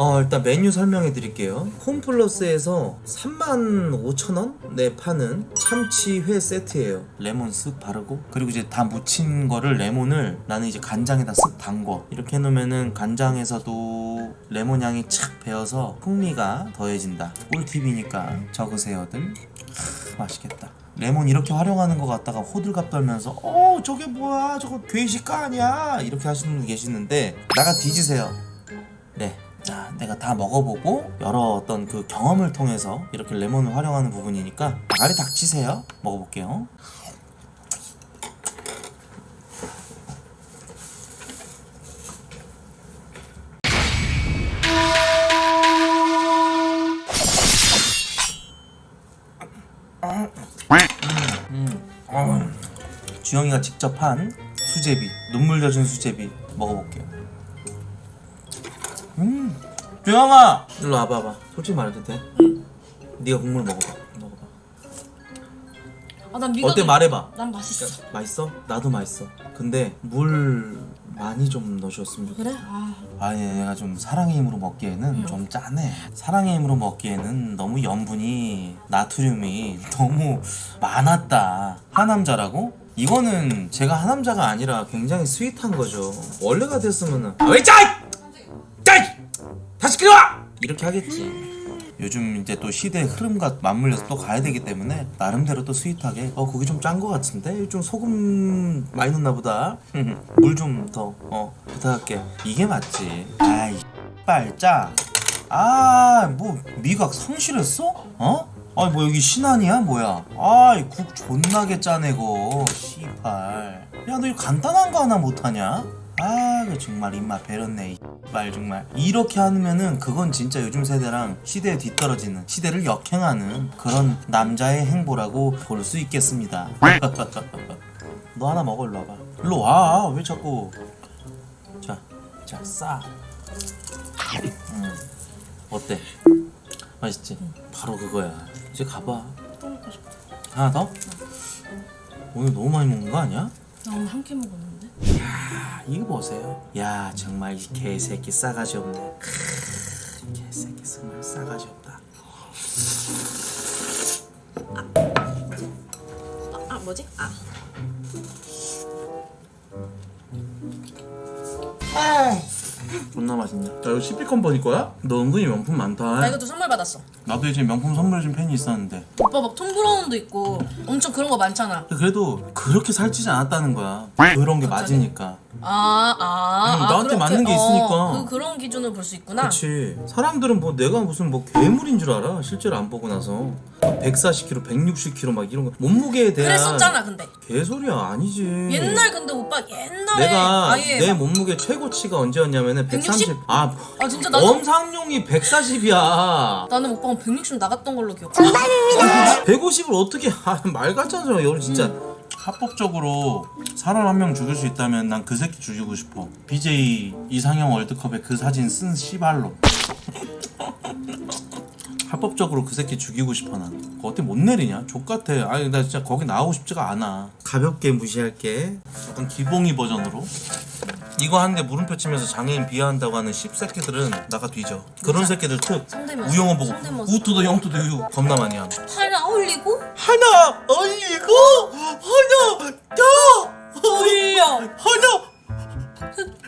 어, 일단 메뉴 설명해 드릴게요. 홈플러스에서 35,000원? 네, 파는 참치 회 세트예요. 레몬 쓱 바르고 그리고 이제 다 묻힌 거를 레몬을 나는 이제 간장에다 쓱 담궈. 이렇게 해 놓으면은 간장에서도 레몬 향이 착 배어서 풍미가 더해진다. 꿀팁이니까 적으세요들. 하, 맛있겠다. 레몬 이렇게 활용하는 거 갖다가 호들갑 떨면서 어 저게 뭐야 저거 괴식가 아니야 이렇게 하시는 분 계시는데 나가 뒤지세요 네. 자, 내가 다 먹어보고 여러 어떤 그 경험을 통해서 이렇게 레몬을 활용하는 부분이니까 아가리 닥치세요. 먹어볼게요. 어, 주영이가 직접 한 수제비, 눈물 젖은 수제비 먹어볼게요. 음, 주영아, 일로 와봐봐. 솔직히 말해도 돼? 네가 국물 먹어봐. 먹어봐. 아, 난 미각. 어때 말해봐. 난 맛있어. 맛있어? 나도 맛있어. 근데 물 많이 좀 넣어줬으면 좋겠어. 그래? 아, 아니 내가 좀 사랑의 힘으로 먹기에는 좀 짜네 사랑의 힘으로 먹기에는 너무 염분이 나트륨이 너무 많았다 하남자라고? 이거는 제가 하남자가 아니라 굉장히 스윗한 거죠 원래 같았으면은 아, 왜 짜! 짜! 다시 끓여와! 이렇게 하겠지. 요즘 이제 또 시대의 흐름과 맞물려서 또 가야 되기 때문에 나름대로 또 스윗하게 어 고기 좀 짠 거 같은데? 좀 소금 많이 넣나 보다. 물 좀 더 어 부탁할게. 이게 맞지. 아이 빨짜. 아뭐 미각 상실했어? 어? 아니 뭐 여기 신안이야? 뭐야? 아이 국 존나게 짜내고 씨발. 야 너 이거 간단한 거 하나 못하냐? 아, 그 정말 입맛 배렸네. 말 정말 이렇게 하면은 그건 진짜 요즘 세대랑 시대에 뒤떨어지는 시대를 역행하는 그런 남자의 행보라고 볼 수 있겠습니다. 너 하나 먹어 일로 와봐. 일로 와. 왜 자꾸 자, 자 싸. 음, 어때? 맛있지? 바로 그거야. 이제 가봐. 또 먹고 싶어. 하나 더? 오늘 너무 많이 먹는 거 아니야? 나 오늘 한 끼. 야, 이거 보세요. 야, 정말 이 개새끼 싸가지 없네. 크으, 개새끼 정말 싸가지 없다. 아, 아 뭐지? 아. 존나 맛있네. 야, 이거 시피컨 버니 거야? 너 은근히 명품 많다. 나 이것도 선물 받았어. 나도 이제 명품 선물해준 팬이 있었는데. 오빠 막 톰 브라운도 있고 엄청 그런 거 많잖아. 그래도 그렇게 살찌지 않았다는 거야. 그런 게 맞으니까. 아, 아. 응, 아, 나한테 그렇게, 맞는 게 있으니까. 그, 그런 기준을 볼수 있구나. 그치. 사람들은 뭐 내가 무슨 뭐 괴물인 줄 알아. 실제로 안 보고 나서. 140kg, 160kg 막 이런 거. 몸무게에 대한. 그랬었잖아, 근데. 개소리야 아니지. 옛날 근데 오빠 옛날에 내가 아예 내 막- 몸무게 최고치가 언제였냐면은 130. 160? 아, 아 진짜 나도 엄상용이 140이야. 나는 오빠가 160 나갔던 걸로 기억해. 150을 어떻게 아, 말 같잖아. 여러분 진짜 합법적으로 사람 한 명 죽일 수 있다면 난 그 새끼 죽이고 싶어. BJ 이상형 월드컵에 그 사진 쓴 씨발로. 합법적으로 그 새끼 죽이고 싶어 난. 그거 어떻게 못 내리냐? 족같아. 아니 나 진짜 거기 나오고 싶지가 않아. 가볍게 무시할게. 약간 기봉이 버전으로. 이거 하는데 물음표 치면서 장애인 비하한다고 하는 씹새끼들은 나가 뒤져. 그런 새끼들 특. 성대모사. 우영어 보고 성대모사. 우투도 영투도 유 겁나 많이 함. 하나 올리고 하나 올리고 하나 더 올려 하나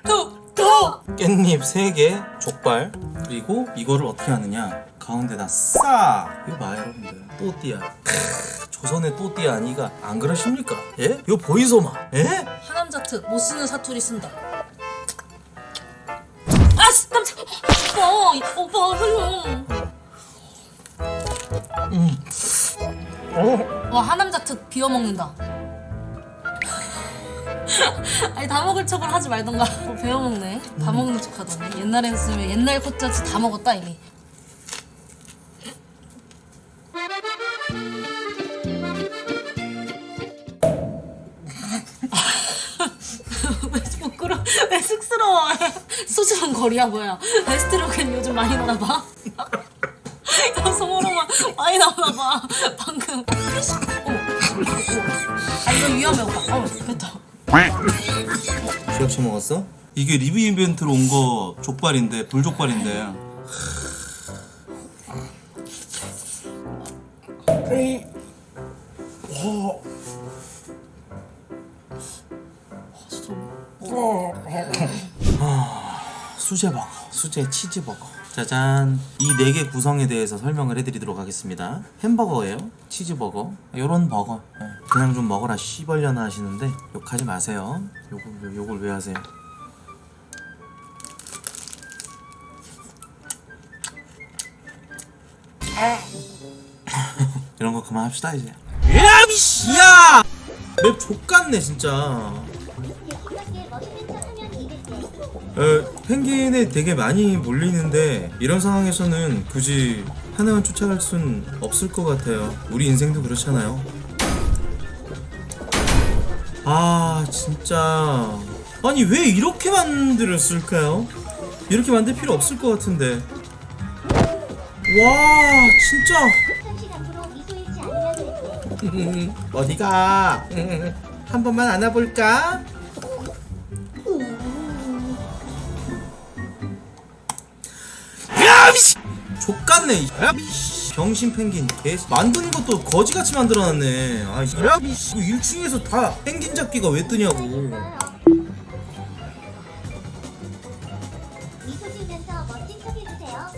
또더 깻잎 3개 족발 그리고 이거를 어떻게 하느냐 가운데다 싸 이거 봐 여러분들 또띠아 크으, 조선의 또띠아 아니가 안 그러십니까 예? 이거 보이소마 예? 하남자 특못 쓰는 사투리 쓴다. 아 씨, 깜짝. 오빠 오빠 흘러. 어? 와 하남자 특 비워 먹는다. 아니 다 먹을 척을 하지 말던가. 어, 배워 먹네. 다 먹는 척 하더니 옛날에 했으면 옛날 코짜지 다 먹었다 이미. 왜 부끄러? 왜 쑥스러워? 수줍은 거리야 뭐야? 에스트로겐 요즘 많이 나나 봐. 성호로만 많이 나오나 봐. 방금. 어머. 아 이거 위험해 오빠. 어 됐다. 기억 처먹었어? 이게 리뷰 이벤트로 온 거 족발인데 불족발인데 수제 버거, 수제 치즈 버거. 짜잔. 이 네 개 구성에 대해서 설명을 해드리도록 하겠습니다. 햄버거예요. 치즈버거. 요런 버거. 예. 그냥 좀 먹어라 씨벌려나 하시는데 욕하지 마세요. 욕을, 욕을 왜 하세요? 이런 거 그만합시다 이제. 야 미씨야! 맵 족같네 진짜. 어, 펭귄에 되게 많이 몰리는데 이런 상황에서는 굳이 하나만 쫓아갈 순 없을 것 같아요. 우리 인생도 그렇잖아요. 아 진짜 아니 왜 이렇게 만들었을까요? 이렇게 만들 필요 없을 것 같은데. 와 진짜 어디가? 한 번만 안아볼까? 족같네. 야 미씨. 병신 펭귄. 개 만드는 것도 거지같이 만들어놨네. 아, 야 미씨. 1층에서 다 펭귄 잡기가 왜 뜨냐고. 미소 지으면서 멋진 척 해주세요.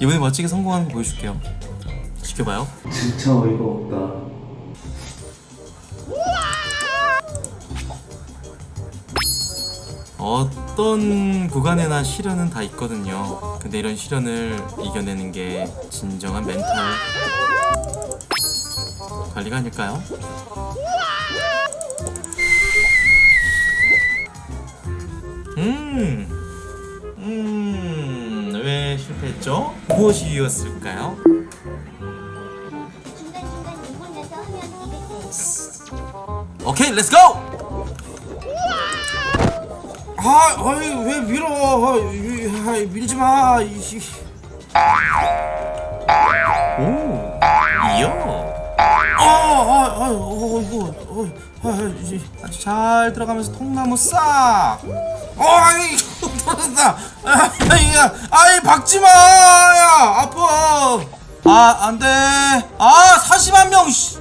이번에 멋지게 성공하는 거 보여줄게요. 지켜봐요. 진짜 어이가 없다. 어떤 구간에나 시련은 다 있거든요. 근데 이런 시련을 이겨내는 게 진정한 멘탈 관리가 아닐까요? 음, 음, 왜 실패했죠? 무엇이 이었을까요? 중간중간 눈물면서 하면 200대. 오케이, 렛츠 고! 아, 아이 왜 밀어? 아, 이- 아, 밀지 마. 이- 오, 이어. 아, 아, 아, 어, 이거, 어, 아, 이제 아주 잘 들어가면서 통나무 싹. 어, 아이, 떨어졌다. 아, 야, 아이 박지 마, 야, 아파. 아, 안 돼. 아, 40만 명. 씨.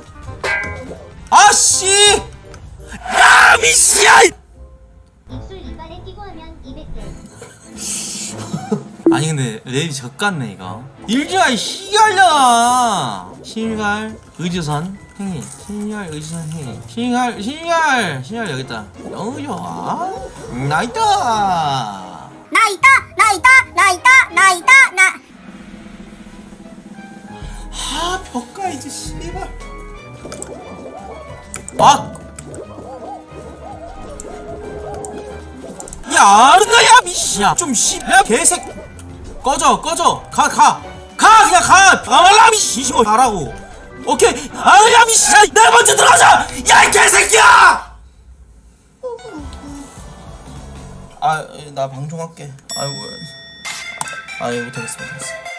아, 씨. 야, 미씨야. 이빨에 끼고 하면 200대. 아니 근데 랩이 적같네 이거 일주야 시갈려 실갈 의주선 행위 실갈 의주선 행위 실갈 실갈 실갈 여기 있다 너무 좋아 나이다 나 있다! 나 있다! 나 있다! 나 있다! 나! 아 벽가 이제 씨발 아 야, 아르나야 미씨야 좀 씨야 개색 꺼져 꺼져. 가 가. 가 그냥 가. 아라 미씨 이거 가라고. 오케이. 아야 미씨야 내가 먼저 들어가자. 야이 개새끼야! 아 나 방종할게. 아이고. 아이 못하겠어 못하겠어